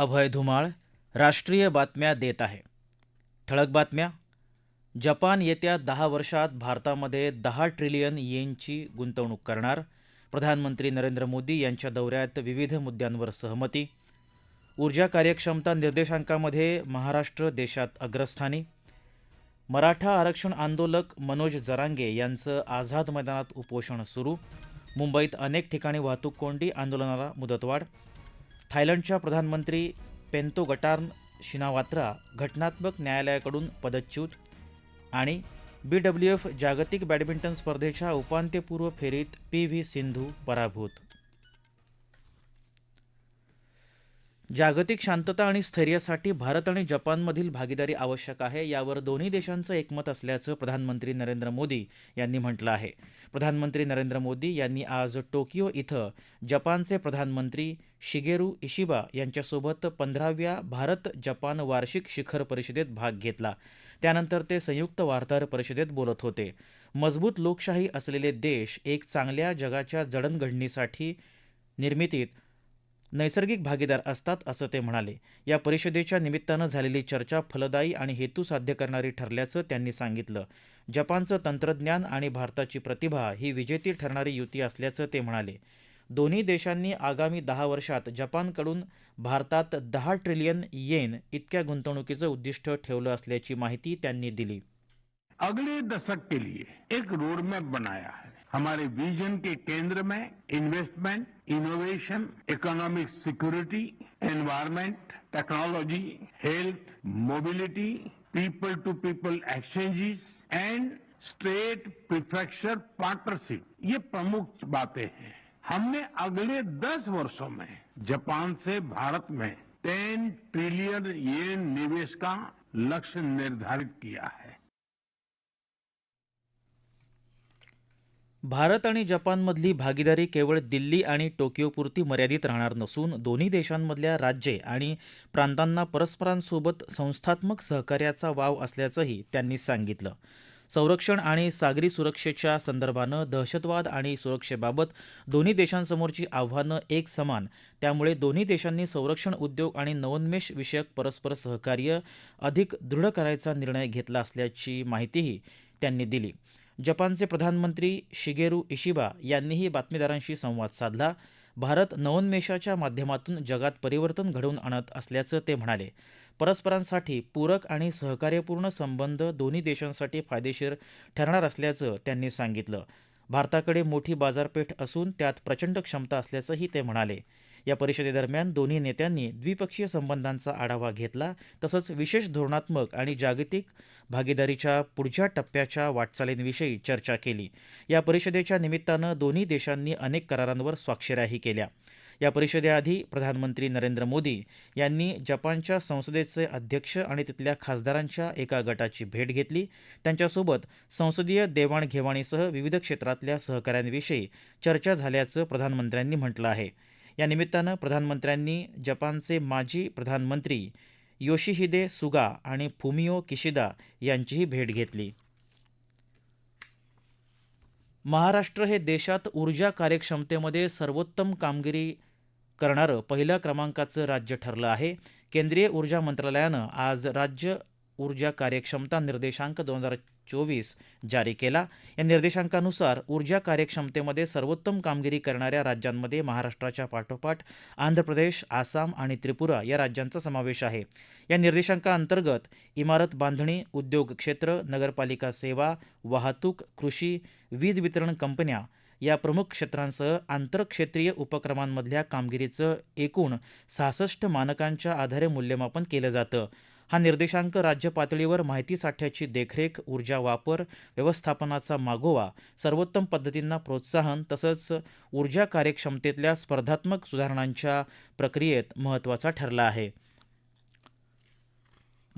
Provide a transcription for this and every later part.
अभय धुमाळ राष्ट्रीय बातम्या देत आहे. ठळक बातम्या. जपान येत्या दहा वर्षात भारतामध्ये दहा ट्रिलियन येनची गुंतवणूक करणार. प्रधानमंत्री नरेंद्र मोदी यांच्या दौऱ्यात विविध मुद्द्यांवर सहमती. ऊर्जा कार्यक्षमता निर्देशांकामध्ये महाराष्ट्र देशात अग्रस्थानी. मराठा आरक्षण आंदोलक मनोज जरांगे यांचं आझाद मैदानात उपोषण सुरू. मुंबईत अनेक ठिकाणी वाहतूक कोंडी आंदोलनाला मुदतवाढ. थायलंडच्या प्रधानमंत्री पेंतो गटार्न शिनावात्रा घटनात्मक न्यायालयाकडून पदच्यूत आणि बी डब्ल्यू एफ जागतिक बॅडमिंटन स्पर्धेच्या उपांत्यपूर्व फेरीत पी व्ही सिंधू पराभूत. जागतिक शांतता आणि स्थैर्यासाठी भारत आणि जपानमधील भागीदारी आवश्यक आहे यावर दोन्ही देशांचं एकमत असल्याचं प्रधानमंत्री नरेंद्र मोदी यांनी म्हटलं आहे. प्रधानमंत्री नरेंद्र मोदी यांनी आज टोकियो इथं जपानचे प्रधानमंत्री शिगेरू इशिबा यांच्यासोबत पंधराव्या भारत जपान वार्षिक शिखर परिषदेत भाग घेतला. त्यानंतर ते संयुक्त वार्ताहर परिषदेत बोलत होते. मजबूत लोकशाही असलेले देश एक चांगल्या जगाच्या जडणघडणीसाठी निर्मितीत नैसर्गिक भागीदार असतात असं ते म्हणाले. या परिषदेच्या निमित्तानं झालेली चर्चा फलदायी आणि हेतू साध्य करणारी ठरल्याचं त्यांनी सांगितलं. जपानचं तंत्रज्ञान आणि भारताची प्रतिभा ही विजेती ठरणारी युती असल्याचं ते म्हणाले. दोन्ही देशांनी आगामी दहा वर्षात जपानकडून भारतात दहा ट्रिलियन येन इतक्या गुंतवणुकीचं उद्दिष्ट ठेवलं असल्याची माहिती त्यांनी दिली. अगले दशक के लिए एक रोडमॅप बनाया है. हमारे विजन के केंद्र में investment innovation economic security environment technology health mobility people to people exchanges and state prefecture partnership ये प्रमुख बातें हैं। हमने अगले दस वर्षों में जापान से भारत में टेन ट्रिलियन येन निवेश का लक्ष्य निर्धारित किया है। भारत आणि जपानमधली भागीदारी केवळ दिल्ली आणि टोकियोपुरती मर्यादित राहणार नसून दोन्ही देशांमधल्या राज्ये आणि प्रांतांना परस्परांसोबत संस्थात्मक सहकार्याचा वाव असल्याचंही त्यांनी सांगितलं. संरक्षण आणि सागरी सुरक्षेच्या संदर्भानं दहशतवाद आणि सुरक्षेबाबत दोन्ही देशांसमोरची आव्हानं एक समान. त्यामुळे दोन्ही देशांनी संरक्षण उद्योग आणि नवोन्मेष विषयक परस्पर सहकार्य अधिक दृढ करायचा निर्णय घेतला असल्याची माहितीही त्यांनी दिली. जपानचे प्रधानमंत्री शिगेरू इशिबा यांनीही बातमीदारांशी संवाद साधला. भारत नवोन्मेषाच्या माध्यमातून जगात परिवर्तन घडवून आणत असल्याचं ते म्हणाले. परस्परांसाठी पूरक आणि सहकार्यपूर्ण संबंध दोन्ही देशांसाठी फायदेशीर ठरणार असल्याचं त्यांनी सांगितलं. भारताकडे मोठी बाजारपेठ असून त्यात प्रचंड क्षमता असल्याचंही ते म्हणाले. या परिषदेदरम्यान दोन्ही नेत्यांनी द्विपक्षीय संबंधांचा आढावा घेतला तसंच विशेष धोरणात्मक आणि जागतिक भागीदारीच्या पुढच्या टप्प्याच्या वाटचालींविषयी चर्चा केली. या परिषदेच्या निमित्तानं दोन्ही देशांनी अनेक करारांवर स्वाक्षऱ्याही केल्या. या परिषदेआधी प्रधानमंत्री नरेंद्र मोदी यांनी जपानच्या संसदेचे अध्यक्ष आणि तिथल्या खासदारांच्या एका गटाची भेट घेतली. त्यांच्यासोबत संसदीय देवाणघेवाणीसह विविध क्षेत्रातल्या सहकार्यांविषयी चर्चा झाल्याचं प्रधानमंत्र्यांनी म्हटलं आहे. या निमित्तानं प्रधानमंत्र्यांनी जपानचे माजी प्रधानमंत्री योशिहिदे सुगा आणि फुमिओ किशिदा यांचीही भेट घेतली. महाराष्ट्र हे देशात ऊर्जा कार्यक्षमतेमध्ये सर्वोत्तम कामगिरी करणारं पहिल्या क्रमांकाचं राज्य ठरलं आहे. केंद्रीय ऊर्जा मंत्रालयानं आज राज्य ऊर्जा कार्यक्षमता निर्देशांक दोन हजार चोवीस जारी केला. या निर्देशांकानुसार ऊर्जा कार्यक्षमतेमध्ये सर्वोत्तम कामगिरी करणाऱ्या राज्यांमध्ये महाराष्ट्राच्या पाठोपाठ आंध्र प्रदेश आसाम आणि त्रिपुरा या राज्यांचा समावेश आहे. या निर्देशांकाअंतर्गत इमारत बांधणी उद्योग क्षेत्र नगरपालिका सेवा वाहतूक कृषी वीज वितरण कंपन्या या प्रमुख क्षेत्रांसह आंतरक्षेत्रीय उपक्रमांमधल्या कामगिरीचं एकूण सहासष्ट मानकांच्या आधारे मूल्यमापन केलं जातं. हा निर्देशांक राज्य पातळीवर माहिती साठ्याची देखरेख ऊर्जा वापर व्यवस्थापनाचा मागोवा सर्वोत्तम पद्धतींना प्रोत्साहन तसंच ऊर्जा कार्यक्षमतेतल्या स्पर्धात्मक सुधारणांच्या प्रक्रियेत महत्त्वाचा ठरला आहे.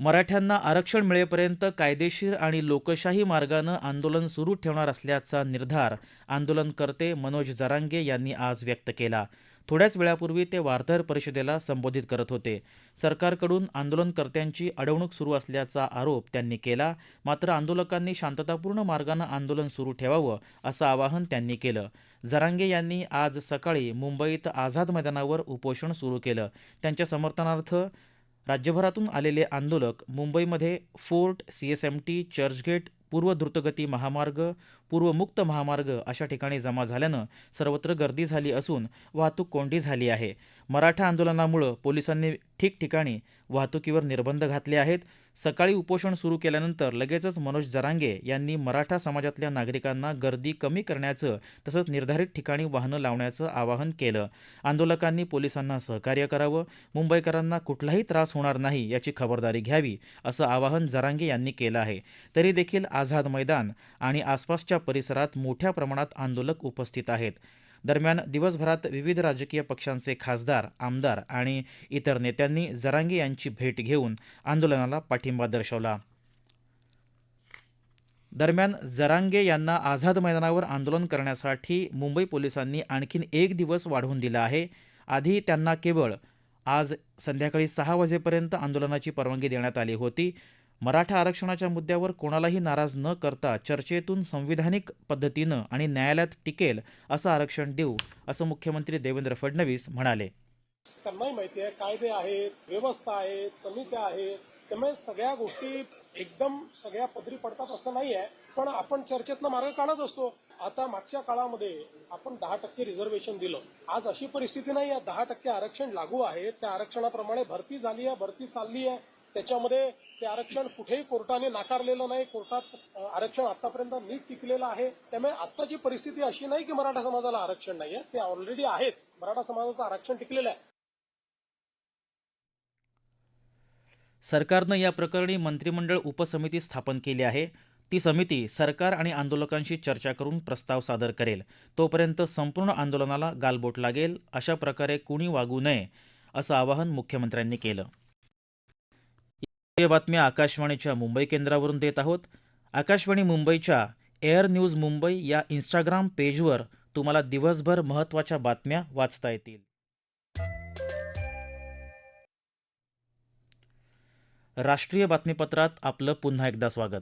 मराठ्यांना आरक्षण मिळेपर्यंत कायदेशीर आणि लोकशाही मार्गानं आंदोलन सुरू ठेवणार असल्याचा निर्धार आंदोलनकर्ते मनोज जरांगे यांनी आज व्यक्त केला. थोड्याच वेळापूर्वी ते वार्ताहर परिषदेला संबोधित करत होते. सरकारकडून आंदोलनकर्त्यांची अडवणूक सुरू असल्याचा आरोप त्यांनी केला. मात्र आंदोलकांनी शांततापूर्ण मार्गानं आंदोलन सुरू ठेवावं असं आवाहन त्यांनी केलं. जरांगे यांनी आज सकाळी मुंबईत आझाद मैदानावर उपोषण सुरू केलं. त्यांच्या समर्थनार्थ राज्यभरातून आलेले आंदोलक मुंबईमध्ये Fort C S M T Churchgate पूर्व द्रुतगती महामार्ग पूर्वमुक्त महामार्ग अशा ठिकाणी जमा झाल्यानं सर्वत्र गर्दी झाली असून वाहतूक कोंडी झाली आहे. मराठा आंदोलनामुळं पोलिसांनी ठिकठिकाणी वाहतुकीवर निर्बंध घातले आहेत. सकाळी उपोषण सुरू केल्यानंतर लगेचच मनोज जरांगे यांनी मराठा समाजातल्या नागरिकांना गर्दी कमी करण्याचं तसंच निर्धारित ठिकाणी वाहनं लावण्याचं आवाहन केलं. आंदोलकांनी पोलिसांना सहकार्य करावं मुंबईकरांना कुठलाही त्रास होणार नाही याची खबरदारी घ्यावी असं आवाहन जरांगे यांनी केलं आहे. तरी देखील आझाद मैदान आणि आसपासच्या परिसरात मोठ्या प्रमाणात आंदोलक उपस्थित आहेत. दरम्यान दिवसभरात विविध राजकीय पक्षांचे खासदार आमदार आणि इतर नेत्यांनी जरांगे यांची भेट घेऊन आंदोलनाला पाठिंबा दर्शवला. दरम्यान जरांगे यांना आझाद मैदानावर आंदोलन करण्यासाठी मुंबई पोलिसांनी आणखीन एक दिवस वाढवून दिला आहे. आधी त्यांना केवळ आज संध्याकाळी सहा वाजेपर्यंत आंदोलनाची परवानगी देण्यात आली होती. मराठा आरक्षणाच्या मुद्द्यावर कोणालाही नाराज न करता चर्चेतून संविधानिक पद्धतीनं आणि न्यायालयात टिकेल असं आरक्षण देऊ असं मुख्यमंत्री देवेंद्र फडणवीस म्हणाले. त्यांनाही माहिती आहे कायदे आहेत व्यवस्था आहेत समित्या आहेत. त्यामुळे सगळ्या गोष्टी एकदम सगळ्या पदरी पडतात असं नाही आहे. पण आपण चर्चेतनं मार्ग काढत असतो. आता मागच्या काळामध्ये आपण दहा टक्के रिझर्वेशन दिलं. आज अशी परिस्थिती नाही आहे. दहा टक्के आरक्षण लागू आहे. त्या आरक्षणाप्रमाणे भरती झाली आहे भरती चालली आहे. त्याच्यामध्ये ते आरक्षण कुठेही कोर्टाने नाकारलेलं नाही. कोर्टात आरक्षण आतापर्यंत नीट टिकलेलं आहे. त्यामुळे आत्ताची परिस्थिती अशी नाही की मराठा समाजाला आरक्षण नाहीये. ते ऑलरेडी आहेच. मराठा समाजाचं आरक्षण टिकलेलं आहे. सरकारनं या प्रकरणी मंत्रिमंडळ उपसमिती स्थापन केली आहे. ती समिती सरकार आणि आंदोलकांशी चर्चा करून प्रस्ताव सादर करेल. तोपर्यंत संपूर्ण आंदोलनाला गालबोट लागेल. अशा प्रकारे कुणी वागू नये असं आवाहन मुख्यमंत्र्यांनी केलं. या बातम्या आकाशवाणीच्या मुंबई केंद्रावरून देत आहोत. आकाशवाणी मुंबईच्या एअर न्यूज मुंबई या इंस्टाग्राम पेजवर तुम्हाला दिवसभर महत्त्वाच्या बातम्या वाचता येतील. राष्ट्रीय बातमीपत्रात आपलं पुन्हा एकदा स्वागत.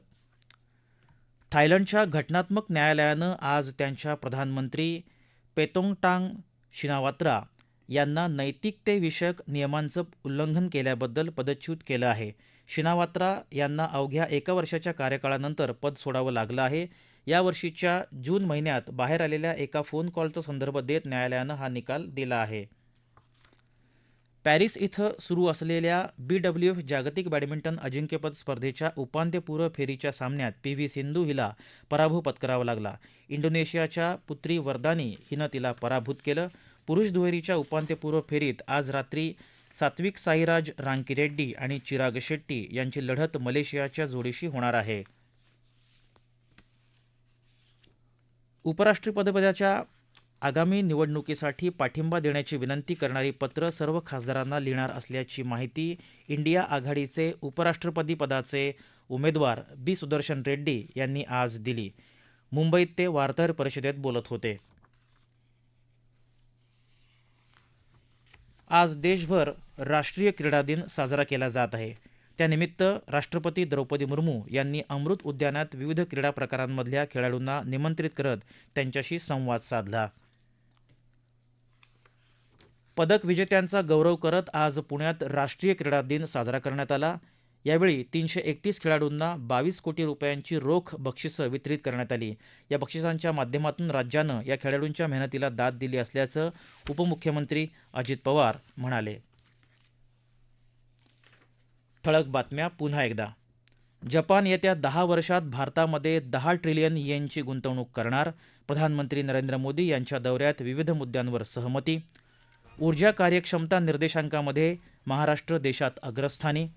थायलंडच्या घटनात्मक न्यायालयानं आज त्यांच्या प्रधानमंत्री पेतोंगटांग शिनावात्रा यांना नैतिकतेविषयक नियमांचं उल्लंघन केल्याबद्दल पदच्युत केलं आहे. शिनावात्रा यांना अवघ्या एका वर्षाच्या कार्यकाळानंतर पद सोडावं लागलं आहे. यावर्षीच्या जून महिन्यात बाहेर आलेल्या एका फोन कॉलचा संदर्भ देत न्यायालयानं हा निकाल दिला आहे. पॅरिस इथं सुरू असलेल्या बी डब्ल्यू एफ जागतिक बॅडमिंटन अजिंक्यपद स्पर्धेच्या उपांत्यपूर्व फेरीच्या सामन्यात पी व्ही सिंधू हिला पराभव पत्करावा लागला. इंडोनेशियाच्या पुत्री वरदानी हिनं तिला पराभूत केलं. पुरुष दुहेरीच्या उपांत्यपूर्व फेरीत आज रात्री सात्विक साईराज रांकीरेड्डी आणि चिराग शेट्टी यांची लढत मलेशियाच्या जोडीशी होणार आहे. उपराष्ट्रपतीपदाच्या आगामी निवडणुकीसाठी पाठिंबा देण्याची विनंती करणारी पत्र सर्व खासदारांना लिहिणार असल्याची माहिती इंडिया आघाडीचे उपराष्ट्रपतीपदाचे उमेदवार बी सुदर्शन रेड्डी यांनी आज दिली. मुंबईत ते वार्ताहर परिषदेत बोलत होते. आज देशभर राष्ट्रीय क्रीडा दिन साजरा केला जात आहे. त्यानिमित्त राष्ट्रपती द्रौपदी मुर्मू यांनी अमृत उद्यानात विविध क्रीडा प्रकारांमधल्या खेळाडूंना निमंत्रित करत त्यांच्याशी संवाद साधला. पदक विजेत्यांचा गौरव करत आज पुण्यात राष्ट्रीय क्रीडा दिन साजरा करण्यात आला. यावेळी तीनशे एकतीस खेळाडूंना बावीस कोटी रुपयांची रोख बक्षिसं वितरित करण्यात आली. या बक्षिसांच्या माध्यमातून राज्यानं या खेळाडूंच्या मेहनतीला दाद दिली असल्याचं उपमुख्यमंत्री अजित पवार म्हणाले. ठळक बातम्या पुन्हा एकदा. जपान येत्या दहा वर्षात भारतामध्ये दहा ट्रिलियन येनची गुंतवणूक करणार. प्रधानमंत्री नरेंद्र मोदी यांच्या दौऱ्यात विविध मुद्द्यांवर सहमती. ऊर्जा कार्यक्षमता निर्देशांकामध्ये महाराष्ट्र देशात अग्रस्थानी.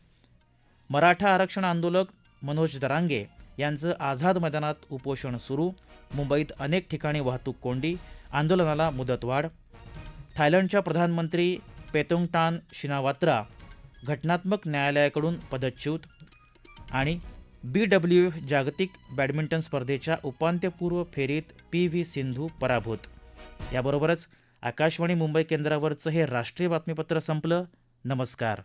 मराठा आरक्षण आंदोलक मनोज दरांगे यांचं आझाद मैदानात उपोषण सुरू. मुंबईत अनेक ठिकाणी वाहतूक कोंडी. आंदोलनाला मुदतवाढ थायलंडच्या प्रधानमंत्री पेतोंगटान शिनावात्रा घटनात्मक न्यायालयाकडून पदच्युत. आणि बी डब्ल्यू एफ जागतिक बॅडमिंटन स्पर्धेच्या उपांत्यपूर्व फेरीत पी व्ही सिंधू पराभूत. याबरोबरच आकाशवाणी मुंबई केंद्रावरचं हे राष्ट्रीय बातमीपत्र संपलं. नमस्कार.